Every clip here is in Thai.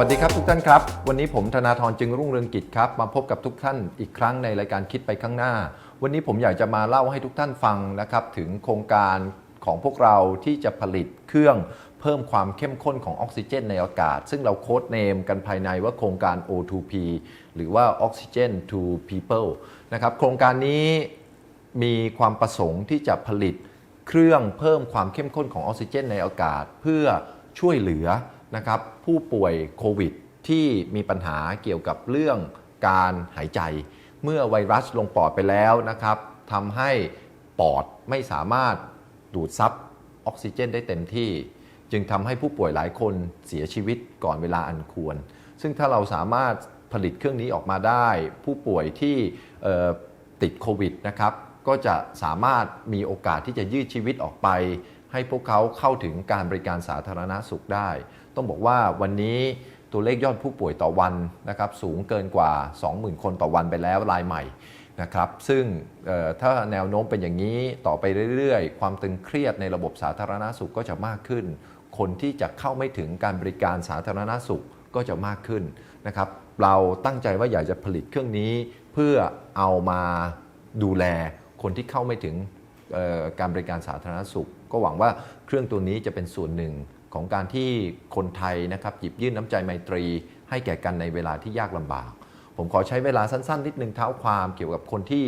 วัสดีครับทุกท่านครับ วันนี้ผมธนาธรจึงรุ่งเรืองกิจครับ มาพบกับทุกท่านอีกครั้งในรายการคิดไปข้างหน้า วันนี้ผมอยากจะมาเล่าให้ทุกท่านฟังนะครับถึงโครงการของพวกเราที่จะผลิตเครื่องเพิ่มความเข้มข้นของออกซิเจนในอากาศ ซึ่งเราโค้ดเนมกันภายในว่าโครงการ O2P หรือว่า Oxygen to People นะครับโครงการนี้มีความประสงค์ที่จะผลิตเครื่องเพิ่มความเข้มข้นของออกซิเจนในอากาศ เพื่อช่วยเหลือ นะครับผู้ป่วยโควิดที่มีปัญหาเกี่ยวกับเรื่องการหายใจ เมื่อไวรัสลงปอดไปแล้วนะครับทำให้ปอดไม่สามารถดูดซับออกซิเจนได้เต็มที่ จึงทำให้ผู้ป่วยหลายคนเสียชีวิตก่อนเวลาอันควร ซึ่งถ้าเราสามารถผลิตเครื่องนี้ออกมาได้ ผู้ป่วยที่ติดโควิดนะครับก็จะสามารถมีโอกาสที่จะยืดชีวิตออกไป ให้พวกเขาเข้าถึงการบริการสาธารณสุขได้ ต้องบอกว่าวันนี้ตัวเลขยอดผู้ป่วยต่อวันนะครับสูงเกินกว่า 20,000 คนต่อวันไปแล้วรายใหม่นะครับซึ่งถ้าแนวโน้มเป็นอย่างนี้ต่อไปเรื่อยๆ ความตึงเครียดในระบบสาธารณสุขก็จะมากขึ้น คนที่จะเข้าไม่ถึงการบริการสาธารณสุขก็จะมากขึ้นนะครับเราตั้งใจว่าอยากจะผลิตเครื่องนี้ เพื่อเอามาดูแลคนที่เข้าไม่ถึงการบริการสาธารณสุข ก็หวังว่าเครื่องตัวนี้จะเป็นส่วนหนึ่ง ของการที่คนไทยนะครับหยิบยื่นน้ำใจไมตรี ให้แก่กันในเวลาที่ยากลำบาก ผมขอใช้เวลาสั้นๆ นิดนึงเท้าความเกี่ยวกับคนที่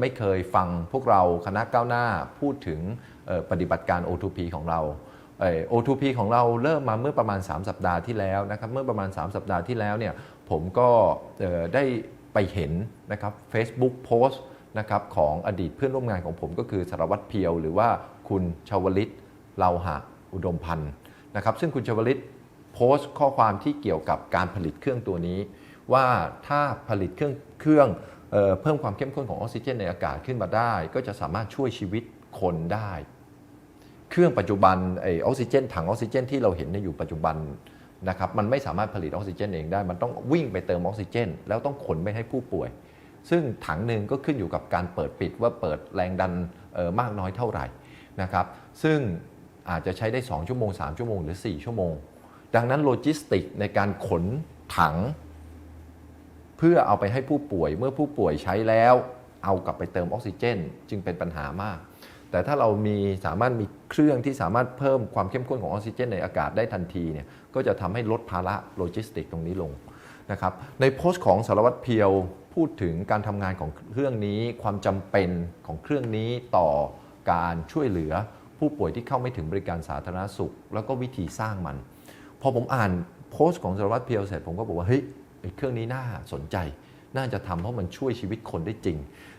ไม่เคยฟังพวกเราคณะก้าวหน้าพูดถึงปฏิบัติการ O2P ของเราเอ่อ O2P ของเราเริ่มมาเมื่อประมาณ 3 สัปดาห์ที่แล้วนะครับเมื่อประมาณ 3 สัปดาห์ที่แล้วเนี่ยผมก็ได้ไปเห็นนะครับ Facebook โพสต์นะครับของอดีตเพื่อนร่วมงานของผมก็คือสารวัตรเพียว หรือว่าคุณชาวลิตเลาหะ อุดมพันธ์นะครับซึ่งคุณชวลิตโพสต์ข้อความที่เกี่ยวกับการผลิตเครื่องตัวนี้ ว่าถ้าผลิตเครื่องเครื่องเออเพิ่มความเข้มข้นของออกซิเจนในอากาศขึ้นมาได้ ก็จะสามารถช่วยชีวิตคนได้ เครื่องปัจจุบันไอออกซิเจนถังออกซิเจน ที่เราเห็นในอยู่ปัจจุบันนะครับมันไม่สามารถผลิตออกซิเจนเองได้ มันต้องวิ่งไปเติมออกซิเจน แล้วต้องขนไปให้ผู้ป่วย ซึ่งถังหนึ่งก็ขึ้นอยู่กับการเปิดปิดว่าเปิดแรงดันออมากน้อยเท่าไหร่นะครับ ซึ่ง อาจจะใช้ได้ 2 ชั่วโมง 3 ชั่วโมงหรือ 4 ชั่วโมง ดังนั้นโลจิสติกในการขนถัง เพื่อเอาไปให้ผู้ป่วยเมื่อผู้ป่วยใช้แล้ว เอากลับไปเติมออกซิเจน จึงเป็นปัญหามาก แต่ถ้าเรามีสามารถมีเครื่องที่สามารถเพิ่มความเข้มข้นของออกซิเจน ในอากาศได้ทันทีเนี่ยก็จะทำให้ลดภาระโลจิสติกตรงนี้ลงนะครับในโพสต์ของสารวัตรเพียวพูดถึงการทำงานของเครื่องนี้ความจำเป็นของเครื่องนี้ต่อการช่วยเหลือ ผู้ป่วยที่เข้าไม่ถึงบริการสาธารณสุข แล้วก็วิธีสร้างมัน พอผมอ่านโพสต์ของสารวัตรเพียวเสร็จผมก็บอกว่าเฮ้ยเครื่องนี้น่าสนใจ น่าจะทำเพราะมันช่วยชีวิตคนได้จริง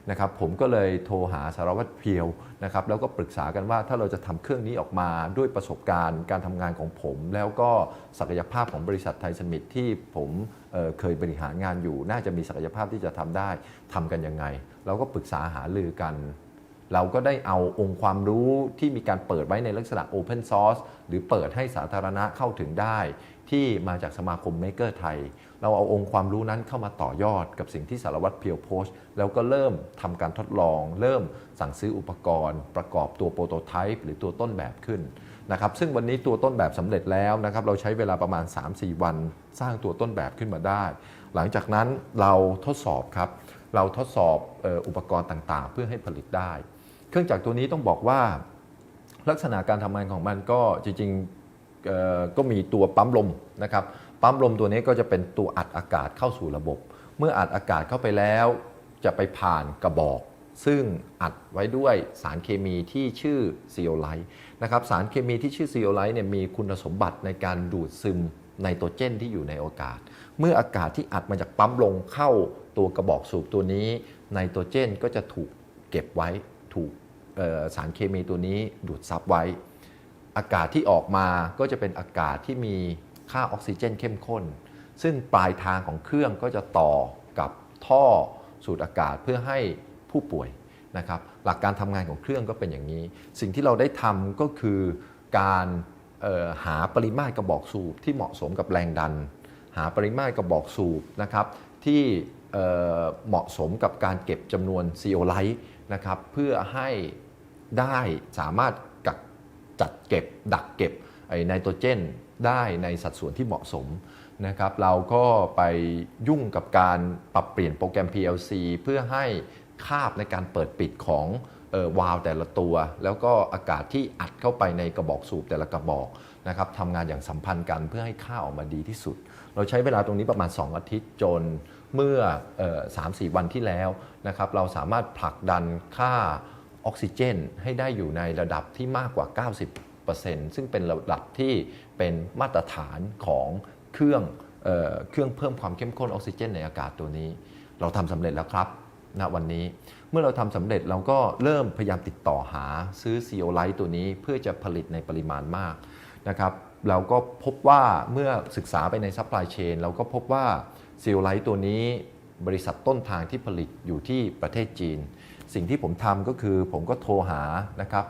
นะครับผมก็เลยโทรหาสารวัตรเพียวนะครับแล้วก็ปรึกษากันว่าถ้าเราจะทำเครื่องนี้ออกมาด้วยประสบการณ์การทำงานของผม แล้วก็ศักยภาพของบริษัทไทยสมิธที่ผมเอ่อเคยบริหารงานอยู่ น่าจะมีศักยภาพที่จะทำได้ทำกันยังไง เราก็ปรึกษาหารือกัน เราก็ได้เอาองค์ความรู้ที่มีการเปิดไว้ในลักษณะ Open Source หรือเปิดให้สาธารณะเข้าถึงได้ ที่มาจากสมาคม Maker ไทย เราเอาองค์ความรู้นั้นเข้ามาต่อยอดกับสิ่งที่สารวัตรเพียวโพสต์แล้วก็เริ่มทำการทดลอง เริ่มสั่งซื้ออุปกรณ์ ประกอบตัวโปรโตไทป์หรือตัวต้นแบบขึ้นนะครับซึ่งวันนี้ตัวต้นแบบสำเร็จแล้วนะครับเราใช้เวลาประมาณ 3-4 วัน สร้างตัวต้นแบบขึ้นมาได้ หลังจากนั้นเราทดสอบครับ เราทดสอบอออุปกรณ์ต่างๆ เพื่อให้ผลิตได้ เครื่องจักรตัวนี้ต้องบอกว่าลักษณะการทำงานของมันก็จริงๆก็มีตัวปั๊มลมนะครับปั๊มลมตัวนี้ก็จะเป็นตัวอัดอากาศเข้าสู่ระบบ เมื่ออัดอากาศเข้าไปแล้วจะไปผ่านกระบอก ซึ่งอัดไว้ด้วยสารเคมีที่ชื่อซีโอไลท์นะครับสารเคมีที่ชื่อซีโอไลท์เนี่ยมีคุณสมบัติในการดูดซึมไนโตรเจนที่อยู่ในอากาศ เมื่ออากาศที่อัดมาจากปั๊มลมเข้าตัวกระบอกสูบตัวนี้ไนโตรเจนก็จะถูกเก็บไว้ถูก สารเคมีตัวนี้ดูดซับไว้ อากาศที่ออกมาก็จะเป็นอากาศที่มีค่าออกซิเจนเข้มข้น ซึ่งปลายทางของเครื่องก็จะต่อกับท่อสูดอากาศเพื่อให้ผู้ป่วยนะครับหลักการทำงานของเครื่องก็เป็นอย่างนี้ สิ่งที่เราได้ทำก็คือการหาปริมาตรกระบอกสูบที่เหมาะสมกับแรงดัน หาปริมาตรกระบอกสูบนะครับที่เอ่อเหมาะสมกับการเก็บจำนวนซีโอไลท์นะครับเพื่อให้ ได้สามารถกักจัดเก็บ ดักเก็บไอไนโตรเจนได้ในสัดส่วนที่เหมาะสมนะครับเราก็ไปยุ่งกับการปรับเปลี่ยนโปรแกรม PLC เพื่อให้คาบในการเปิดปิดของออวาล์วแต่ละตัว แล้วก็อากาศที่อัดเข้าไปในกระบอกสูบแต่ละกระบอกนะครับทำงานอย่างสัมพันธ์กันเพื่อให้ค่าออกมาดีที่สุด เราใช้เวลาตรงนี้ประมาณ 2 อาทิตย์จนเมื่อสามสี่วันที่แล้วนะครับเราสามารถผลักดันค่า ออกซิเจนให้ได้อยู่ในระดับที่มากกว่า 90%ซึ่งเป็นระดับที่เป็นมาตรฐานของเครื่องเออเครื่องเพิ่มความเข้มข้นออกซิเจนในอากาศตัวนี้ เราทำสำเร็จแล้วครับณวันนี้เมื่อเราทำสำเร็จเราก็เริ่มพยายามติดต่อหาซื้อซีโอไลท์ตัวนี้เพื่อจะผลิตในปริมาณมากนะครับเราก็พบว่าเมื่อศึกษาไปในซัพพลายเชนเราก็พบว่าซีโอไลท์ตัวนี้บริษัทต้นทางที่ผลิตอยู่ที่ประเทศจีน สิ่งที่ผมทำก็คือผมก็โทรหานะครับ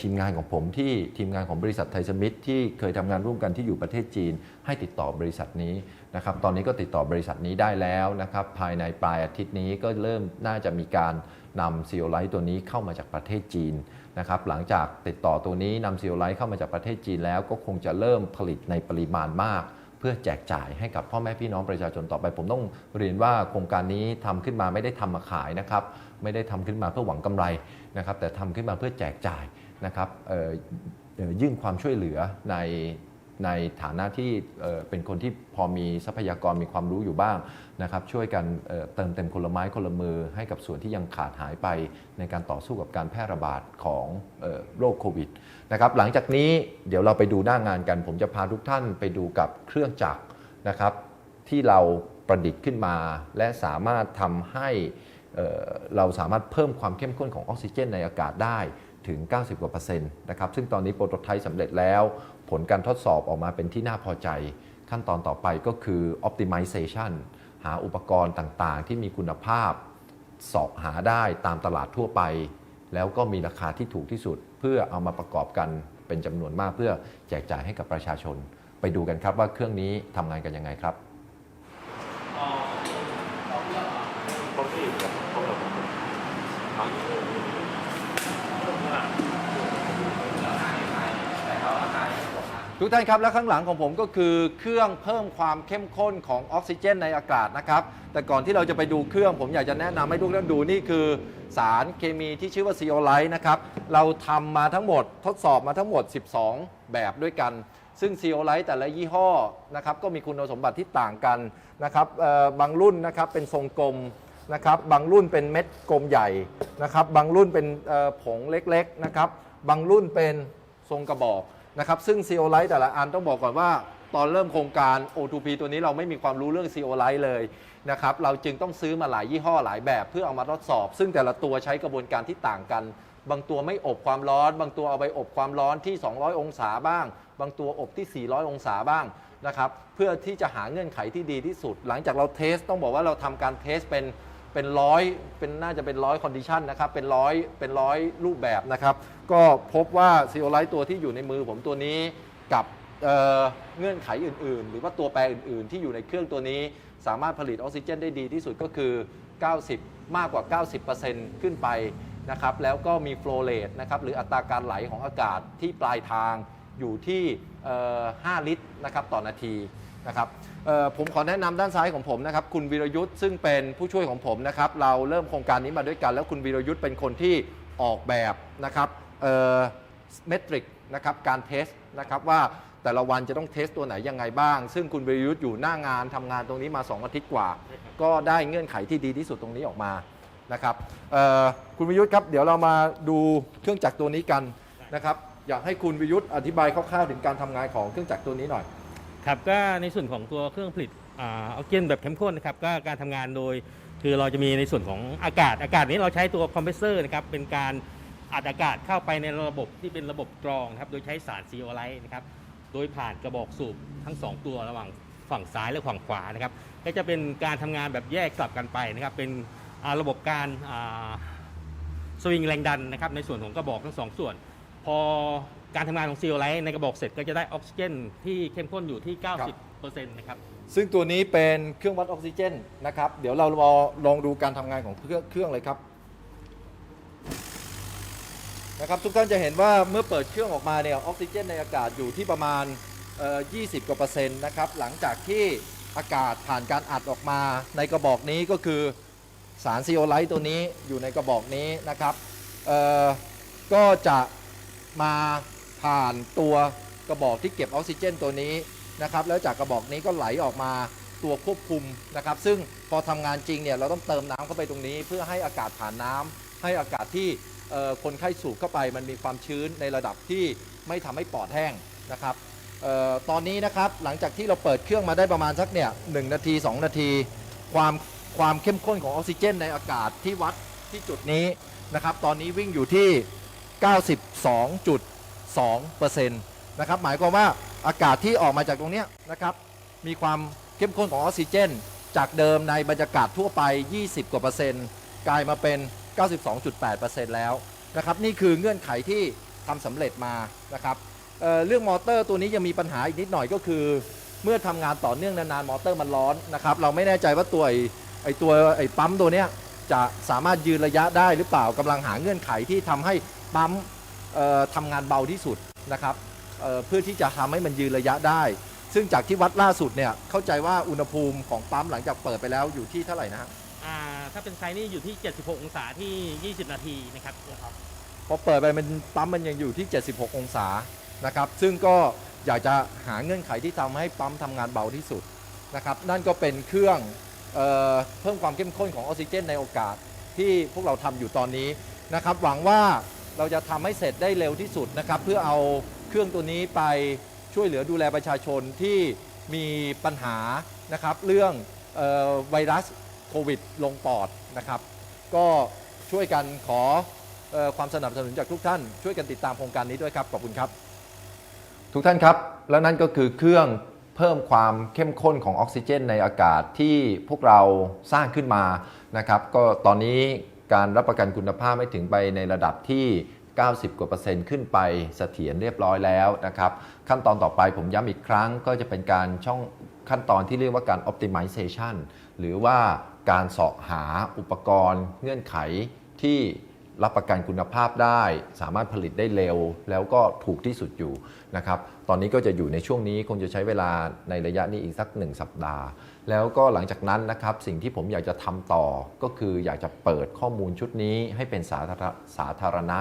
ทีมงานของผมที่ทีมงานของบริษัทไทยสมิธที่เคยทำงานร่วมกันที่อยู่ประเทศจีน ให้ติดต่อบริษัทนี้นะครับตอนนี้ก็ติดต่อบริษัทนี้ได้แล้วนะครับภายในปลายอาทิตย์นี้ก็เริ่มน่าจะมีการนำซีโอไลท์ตัวนี้เข้ามาจากประเทศจีนนะครับหลังจากติดต่อตัวนี้นำซีโอไลท์เข้ามาจากประเทศจีนแล้วก็คงจะเริ่มผลิตในปริมาณมาก พื่อแจกจ่ายให้กับพ่อแม่พี่น้องประชาชนต่อไป ผมต้องเรียนว่าโครงการนี้ทำขึ้นมาไม่ได้ทำมาขายนะครับ ไม่ได้ทำขึ้นมาเพื่อหวังกำไรนะครับ แต่ทำขึ้นมาเพื่อแจกจ่ายนะครับยื่นความช่วยเหลือใน ในฐานะที่เป็นคนที่พอมีทรัพยากรมีความรู้อยู่บ้างนะครับช่วยกันเติมเต็มคนละไม้คนละมือ ให้กับส่วนที่ยังขาดหายไปในการต่อสู้กับการแพร่ระบาดของโรคโควิดนะครับหลังจากนี้เดี๋ยวเราไปดูหน้างานกัน ผมจะพาทุกท่านไปดูกับเครื่องจักรนะครับที่เราประดิษฐ์ขึ้นมา และสามารถทำให้เราสามารถเพิ่มความเข้มข้นของออกซิเจนในอากาศได้ถึง 90กว่าเปอร์เซ็นต์นะครับซึ่งตอนนี้โปรโตไทป์สำเร็จแล้ว ลการทดสอบออกมาเป็นที่น่าพอใจ ขั้นตอนต่อไปก็คือ optimization หาอุปกรณ์ต่างๆ ที่มีคุณภาพ สอบหาได้ตามตลาดทั่วไป แล้วก็มีราคาที่ถูกที่สุด เพื่อเอามาประกอบกันเป็นจำนวนมากเพื่อแจกจ่ายให้กับประชาชน ไปดูกันครับว่าเครื่องนี้ทำงานกันยังไงครับ ผมที่กับผมกับผมเอา ทุกท่านครับและข้างหลังของผมก็คือเครื่องเพิ่มความเข้มข้นของออกซิเจนในอากาศนะครับ แต่ก่อนที่เราจะไปดูเครื่องผมอยากจะแนะนำให้ทุกท่านดูนี่คือสารเคมีที่ชื่อว่าซีโอไลท์นะครับ เราทำมาทั้งหมดทดสอบมาทั้งหมด 12 แบบด้วยกัน ซึ่งซีโอไลท์แต่ละยี่ห้อนะครับก็มีคุณสมบัติที่ต่างกันนะครับเอ่อบางรุ่นนะครับเป็นทรงกลมนะครับบางรุ่นเป็นเม็ดกลมใหญ่นะครับบางรุ่นเป็นเอ่อผงเล็กๆนะครับบางรุ่นเป็นทรงกระบอก นะครับซึ่ง CO Light แต่ละอันต้องบอกก่อนว่า ตอนเริ่มโครงการ O2P ตัวนี้เราไม่มีความรู้เรื่อง CO Light เลยนะครับเราจึงต้องซื้อมาหลายยี่ห้อหลายแบบเพื่อเอามาทดสอบ ซึ่งแต่ละตัวใช้กระบวนการที่ต่างกัน บางตัวไม่อบความร้อน บางตัวเอาไปอบความร้อนที่ 200 องศาบ้าง บางตัวอบที่ 400 องศาบ้างนะครับเพื่อที่จะหาเงื่อนไขที่ดีที่สุด หลังจากเราเทสต้องบอกว่าเราทำการเทสเป็น เป็นร้อยเป็นน่าจะเป็นร้อยคอนดิชันนะครับเป็นร้อยเป็นร้อยรูปแบบนะครับก็พบว่าซีโอไลท์ตัวที่อยู่ในมือผมตัวนี้กับเเงื่อนไขอื่น ๆ หรือว่าตัวแปรอื่น ๆ ที่อยู่ในเครื่องตัวนี้ สามารถผลิตออกซิเจนได้ดีที่สุดก็คือ 90 มากกว่า 90%ขึ้นไปนะครับแล้วก็มีโฟลเรตนะครับหรืออัตราการไหลของอากาศที่ปลายทางอยู่ที่ 5 ลิตรนะครับต่อนาที นะครับผมขอแนะนำด้านซ้ายของผมนะครับคุณวีรยุทธ์ซึ่งเป็นผู้ช่วยของผมนะครับเราเริ่มโครงการนี้มาด้วยกัน แล้วคุณวีรยุทธ์เป็นคนที่ออกแบบนะครับเมตริกนะครับการเทสนะครับว่าแต่ละวันจะต้องเทสตัวไหนยังไงบ้าง ซึ่งคุณวีรยุทธ์อยู่หน้างานทำงานตรงนี้มา 2 อาทิตย์กว่า ก็ได้เงื่อนไขที่ดีที่สุดตรงนี้ออกมานะครับคุณวิยุทธ์ครับเดี๋ยวเรามาดูเครื่องจักรตัวนี้กันนะครับอยากให้คุณวิยุทธ์อธิบายคร่าวๆถึงการทำงานของเครื่องจักรตัวนี้หน่อย ครับก็ในส่วนของตัวเครื่องผลิตออกซิเจนแบบเข้มข้นนะครับก็การทำงานโดย คือเราจะมีในส่วนของอากาศอากาศนี้เราใช้ตัวคอมเพรสเซอร์นะครับเป็นการอัดอากาศเข้าไปในระบบที่เป็นระบบกรองครับโดยใช้สารซีโอไลท์นะครับโดยผ่านกระบอกสูบทั้ง 2 ตัวระหว่างฝั่งซ้ายและฝั่งขวานะครับก็จะเป็นการทำงานแบบแยกกลับกันไปนะครับเป็นระบบการสวิงแรงดันนะครับในส่วนของกระบอกทั้งสองส่วน พอ การทำงานของซีโอไลท์ในกระบอกเสร็จก็จะได้ออกซิเจนที่เข้มข้นอยู่ที่ 90%นะครับ ซึ่งตัวนี้เป็นเครื่องวัดออกซิเจนนะครับ เดี๋ยวเราลองลองดูการทำงานของเครื่องเครื่องเลยครับนะครับทุกท่านจะเห็นว่าเมื่อเปิดเครื่องออกมาเนี่ยออกซิเจนในอากาศอยู่ที่ประมาณเอ่อ20 กว่าเปอร์เซ็นต์นะครับหลังจากที่อากาศผ่านการอัดออกมาในกระบอกนี้ก็คือสารซีโอไลท์ตัวนี้อยู่ในกระบอกนี้นะครับเอ่อก็จะมา ผ่านตัวกระบอกที่เก็บออกซิเจนตัวนี้นะครับแล้วจากกระบอกนี้ก็ไหลออกมาตัวควบคุมนะครับ ซึ่งพอทำงานจริงเนี่ยเราต้องเติมน้ำเข้าไปตรงนี้ เพื่อให้อากาศผ่านน้ำให้อากาศที่คนไข้สูดเข้าไปมันมีความชื้นในระดับที่ไม่ทำให้ปอดแห้งนะครับออตอนนี้นะครับหลังจากที่เราเปิดเครื่องมาได้ประมาณสักเนี่ยหนาที 2 นาที ความความเข้มข้นของออกซิเจน ในอากาศที่วัดที่จุดนี้นะครับ ตอนนี้วิ่งอยู่ที่ 2%นะครับหมายความว่าอากาศที่ออกมาจากตรงเนี้ยนะครับมีความเข้มข้นของออกซิเจน จากเดิมในบรรยากาศทั่วไป 20 กว่าเปอร์เซ็นต์กลายมาเป็น 92.8%แล้วนะครับนี่คือเงื่อนไขที่ทำสำเร็จมานะครับเเรื่องมอเตอร์ตัวนี้ยังมีปัญหาอีกนิดหน่อยก็คือ เมื่อทำงานต่อเนื่องนานๆมอเตอร์มันร้อนนะครับเราไม่แน่ใจว่าตัวไอตัวไอปั๊มตัวเนี้ยจะสามารถยืนระยะได้หรือเปล่ากำลังหาเงื่อนไขที่ทำให้ปั๊ม ทำงานเบาที่สุดนะครับเอ่อเพื่อที่จะทำให้มันยืนระยะได้ ซึ่งจากที่วัดล่าสุดเนี่ยเข้าใจว่าอุณหภูมิของปั๊มหลังจากเปิดไปแล้วอยู่ที่เท่าไหร่นะฮะอ่าถ้าเป็นไซส์นี่อยู่ที่ 76 องศาที่ 20 นาทีนะครับนะครับพอเปิดไปมันปั๊มมันยังอยู่ที่ 76 องศานะครับ ซึ่งก็อยากจะหาเงื่อนไขที่ทำให้ปั๊มทำงานเบาที่สุดนะครับ นั่นก็เป็นเครื่องเออเพิ่มความเข้มข้นของออกซิเจนในโอกาสที่พวกเราทำอยู่ตอนนี้นะครับ หวังว่า เราจะทำให้เสร็จได้เร็วที่สุดนะครับ เพื่อเอาเครื่องตัวนี้ไปช่วยเหลือดูแลประชาชนที่มีปัญหานะครับ เรื่องเออไวรัสโควิดลงปอดนะครับ ก็ช่วยกันขอเออความสนับสนุนจากทุกท่าน ช่วยกันติดตามโครงการนี้ด้วยครับ ขอบคุณครับ ทุกท่านครับ แล้วนั่นก็คือเครื่องเพิ่มความเข้มข้นของออกซิเจนในอากาศที่พวกเราสร้างขึ้นมานะครับ ก็ตอนนี้ การรับประกันคุณภาพไม่ถึงไปในระดับที่ 90 กว่าเปอร์เซ็นต์ขึ้นไปเสถียรเรียบร้อยแล้วนะครับ ขั้นตอนต่อไปผมย้ำอีกครั้งก็จะเป็นการช่องขั้นตอนที่เรียกว่าการ optimization หรือว่าการเสาะหาอุปกรณ์เงื่อนไขที่ รับประกันคุณภาพได้ สามารถผลิตได้เร็ว แล้วก็ถูกที่สุดอยู่นะครับตอนนี้ก็จะอยู่ในช่วงนี้คงจะใช้เวลาในระยะนี้อีกสักหนึ่งสัปดาห์ แล้วก็หลังจากนั้นนะครับสิ่งที่ผมอยากจะทำต่อก็คืออยากจะเปิดข้อมูลชุดนี้ให้เป็นสาธารสาธารณะ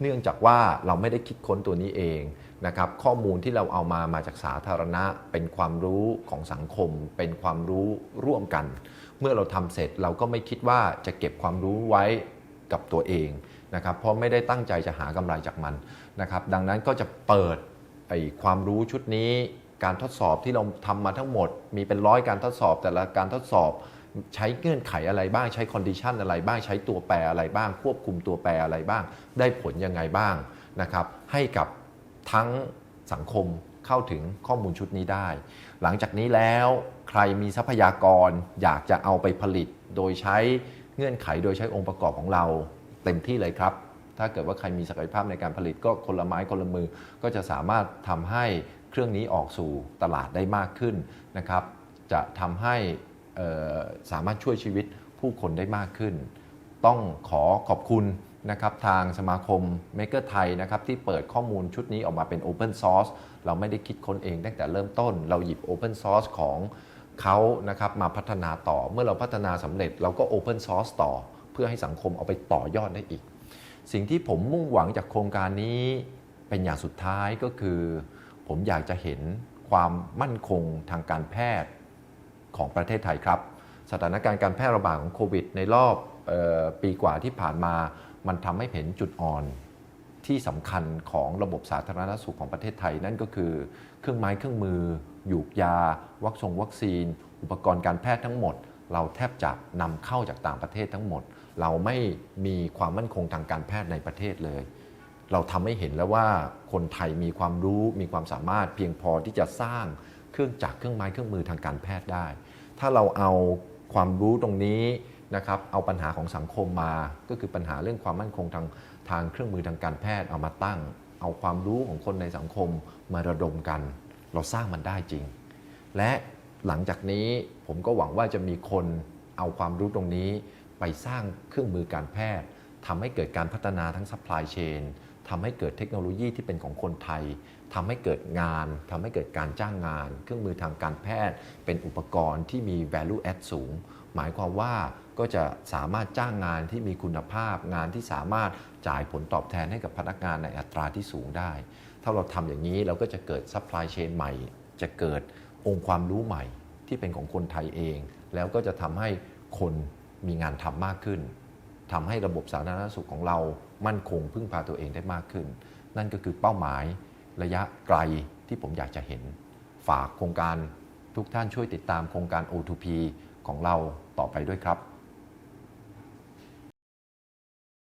เนื่องจากว่าเราไม่ได้คิดค้นตัวนี้เองนะครับข้อมูลที่เราเอามามาจากสาธารณะ เป็นความรู้ของสังคม เป็นความรู้ร่วมกัน เมื่อเราทำเสร็จเราก็ไม่คิดว่าจะเก็บความรู้ไว้ กับตัวเองนะครับเพราะไม่ได้ตั้งใจจะหากำไรจากมันนะครับดังนั้นก็จะเปิดไอความรู้ชุดนี้การทดสอบที่เราทำมาทั้งหมด มีเป็นร้อยการทดสอบ แต่ละการทดสอบใช้เงื่อนไขอะไรบ้างใช้คอนดิชันอะไรบ้างใช้ตัวแปรอะไรบ้าง ควบคุมตัวแปรอะไรบ้าง ได้ผลยังไงบ้างนะครับให้กับทั้งสังคมเข้าถึงข้อมูลชุดนี้ได้ หลังจากนี้แล้วใครมีทรัพยากรอยากจะเอาไปผลิต โดยใช้ เงื่อนไขโดยใช้องค์ประกอบของเราเต็มที่เลยครับ ถ้าเกิดว่าใครมีศักยภาพในการผลิตก็คนละไม้คนละมือ ก็จะสามารถทำให้เครื่องนี้ออกสู่ตลาดได้มากขึ้นนะครับ จะทำให้สามารถช่วยชีวิตผู้คนได้มากขึ้น ต้องขอขอบคุณนะครับทางสมาคม Maker ไทยนะครับที่เปิดข้อมูลชุดนี้ออกมาเป็น Open Source เราไม่ได้คิดค้นเองตั้งแต่เริ่มต้น เราหยิบ Open Source ของ เขานะครับมาพัฒนาต่อเมื่อเราพัฒนาสำเร็จเราก็ Open Source ต่อ เพื่อให้สังคมเอาไปต่อยอดได้อีก สิ่งที่ผมมุ่งหวังจากโครงการนี้เป็นอย่างสุดท้ายก็คือ ผมอยากจะเห็นความมั่นคงทางการแพทย์ของประเทศไทยครับ สถานการณ์การแพร่ระบาดของโควิด ในรอบออปีกว่าที่ผ่านมา มันทำให้เห็นจุดอ่อน ที่สำคัญของระบบสาธารณสุขของประเทศไทยนั่นก็คือ เครื่องไม้เครื่องมือหยูกยา วัคซงวัคซีน อุปกรณ์การแพทย์ทั้งหมด เราแทบจะนำเข้าจากต่างประเทศทั้งหมด เราไม่มีความมั่นคงทางการแพทย์ในประเทศเลย เราทำให้เห็นแล้วว่าคนไทยมีความรู้มีความสามารถเพียงพอที่จะสร้างเครื่องจักรเครื่องไม้เครื่องมือทางการแพทย์ได้ ถ้าเราเอาความรู้ตรงนี้ นะครับเอาปัญหาของสังคมมา ก็คือปัญหาเรื่องความมั่นคงทางทางเครื่องมือทางการแพทย์เอามาตั้ง เอาความรู้ของคนในสังคมมาระดมกัน เราสร้างมันได้จริง และหลังจากนี้ผมก็หวังว่าจะมีคนเอาความรู้ตรงนี้ไปสร้างเครื่องมือการแพทย์ทำให้เกิดการพัฒนาทั้ง supply chain ทำให้เกิดเทคโนโลยีที่เป็นของคนไทยทำให้เกิดงานทำให้เกิดการจ้างงาน เครื่องมือทางการแพทย์ เป็นอุปกรณ์ที่มี value add สูง หมายความว่าก็จะสามารถจ้างงานที่มีคุณภาพ งานที่สามารถจ่ายผลตอบแทนให้กับพนักงานในอัตราที่สูงได้ ถ้าเราทำอย่างนี้เราก็จะเกิด supply chain ใหม่ จะเกิดองค์ความรู้ใหม่ที่เป็นของคนไทยเอง แล้วก็จะทำให้คนมีงานทำมากขึ้นทำให้ระบบสาธารณสุขของเรามั่นคงพึ่งพาตัวเองได้มากขึ้น นั่นก็คือเป้าหมายระยะไกลที่ผมอยากจะเห็น ฝากโครงการทุกท่านช่วยติดตามโครงการ O2P ของเรา ต่อไปด้วยครับ